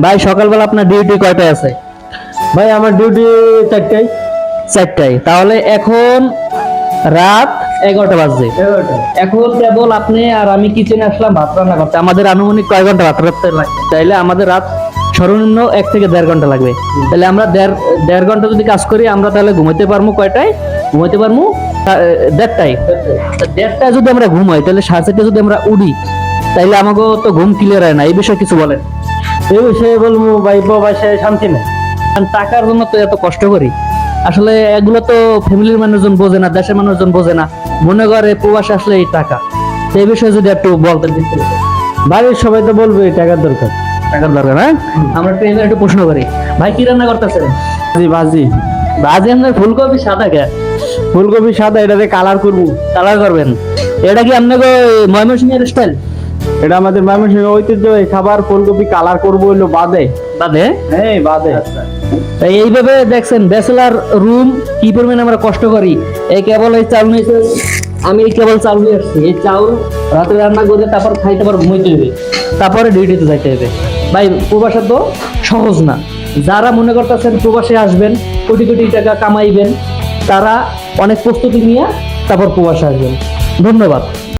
ভাই সকালবেলা আপনার ডিউটি কয়টায় আছে? ভাই আমার ডিউটি চারটায়। চারটায়। তাহলে এখন রাত এগারোটা বাজছে। এখন কেবল আপনি আর আমি কিচেনে আসলাম ভাত রান্না করতে। আমাদের আনুমানিক কয় ঘণ্টা ভাত রাখতে লাগবে? তাইলে আমাদের রাত সর্বনিম্ন এক থেকে দেড় ঘণ্টা লাগবে। তাহলে আমরা দেড় দেড় ঘণ্টা যদি কাজ করি আমরা তাহলে ঘুমাইতে পারব কয়টায়? ঘুমাইতে পারব দেড়টায়। দেড়টায়। যদি আমরা ঘুমাই তাহলে সাড়ে চারটায় যদি আমরা উড়ি তাইলে আমাকে তো ঘুম ক্লিয়ার হয় না। এই বিষয়ে কিছু বলেন। এই বিষয়ে বলব ভাই বাসায় শান্তি নেই। কারণ টাকার জন্য তো এত কষ্ট করি। আসলে এগুলো তো ফ্যামিলির মানুষজন বোঝে না দেশের মানুষজন বোঝে না। মনে করে প্রবাসে আসলে এই টাকা। তো এই বিষয়ে যদি একটু বলতেন। বিস্তারিত। বাড়ির সবাই তো বলবে টাকার দরকার। টাকার দরকার হ্যাঁ? আমরা একটু এবার একটু প্রশ্ন করি। ভাই কি রান্না করতেছেন? ভাজি ভাজি ভাজি আপনার ফুলকপি সাদা কে? ফুলকপি সাদা এটাতে কালার করব। কালার করবেন। এটা কি আপনাকে ময়মনসিংহের স্টাইল এটা আমাদের ময়মনসিংহ ঐতিহ্য এই খাবার ফুলকপি কালার করব হইল বাদে। বাদে? হ্যাঁ বাদে। তাই এইভাবে দেখছেন ব্যাচেলার রুম কি পরিমাণে আমরা কষ্ট করি? এই কেবল এই চাউল নিয়েছে আমি এই কেবল চাউল নিয়ে আসছি। এই চাউল রাতে রান্না করে তারপর খাইতে পারব ঘুমাইতে হবে তারপরে ডিউটিতে যাইতে হবে ভাই প্রবাসে তো সহজ না। যারা মনে করতেছেন প্রবাসে আসবেন কোটি কোটি টাকা কামাইবেন তারা অনেক প্রস্তুতি নিয়ে তারপর প্রবাসে আসবেন। ধন্যবাদ।